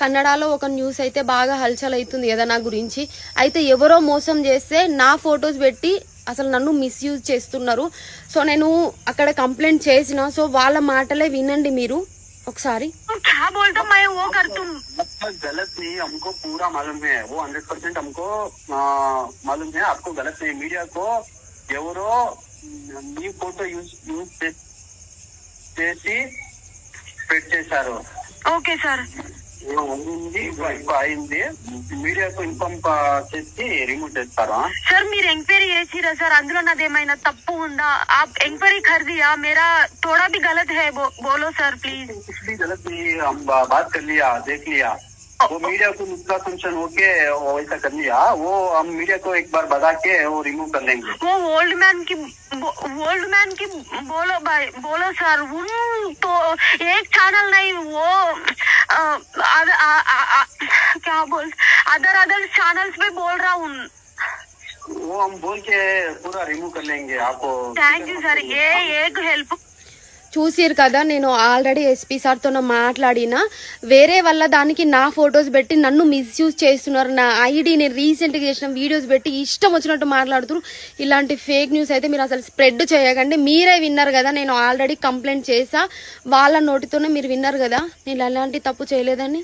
కన్నడలో ఒక న్యూస్ అయితే బాగా హల్చల్ అవుతుంది కదా నా గురించి అయితే ఎవరో మోసం చేస్తే నా ఫొటోస్ పెట్టి అసలు నన్ను మిస్యూజ్ చేస్తున్నారు సో నేను అక్కడ కంప్లైంట్ చేసిన సో వాళ్ళ మాటలే వినండి మీరు ఒకసారి तुम क्या बोलते हो मैं वो कर तुम मतलब गलत नहीं हमको पूरा मालूम है वो हंड्रेड परसेंट हमको आ, मालूम है आपको गलत नहीं मीडिया को ఎవరో మీ ఫోటో యూజ్ యూజ్ చేసి పెట్టేశారు ఓకే సార్ ఉంది ఇప్పుడు అయింది మీడియాకు ఇన్ఫార్మ్ చేసి రిమూవ్ చేస్తారు సార్ మీరు ఎంక్వైరీ చేసిరా సార్ అందులో నాది ఏమైనా తప్పు ఉందా आप ఎంక్వైరీ कर दिया मेरा थोड़ा भी गलत है बो, बोलो सर प्लीज कुछ भी गलत नहीं हम बा- बात कर लिया देख लिया वो मीडिया को मुद्दा फंक्शन होके वो ऐसा कर लिया वो हम मीडिया को एक बार बता के वो रिमूव कर लेंगे वो ओल्ड मैन की ओल्ड मैन की बोलो भाई बोलो सर उन तो एक चैनल नहीं वो अ, अद- आ- आ- आ- क्या बोल अदर अदर चैनल्स पे बोल रहा हूँ। वो हम बोल के पूरा रिमूव कर लेंगे आपको थैंक यू सर ये एक हेल्प చూసిరు కదా నేను ఆల్రెడీ ఎస్పీ సార్తో మాట్లాడిన. వేరే వల్ల దానికి నా ఫొటోస్ పెట్టి నన్ను మిస్యూజ్ చేస్తున్నారు. నా ఐడి నేను రీసెంట్గా చేసిన వీడియోస్ పెట్టి ఇష్టం వచ్చినట్టు మాట్లాడుతున్నారు ఇలాంటి ఫేక్ న్యూస్ అయితే మీరు అసలు స్ప్రెడ్ చేయకండి. మీరే విన్నారు కదా నేను ఆల్రెడీ కంప్లైంట్ చేసా వాళ్ళ నోటితోనే మీరు విన్నారు కదా. నేను ఎలాంటి తప్పు చేయలేదని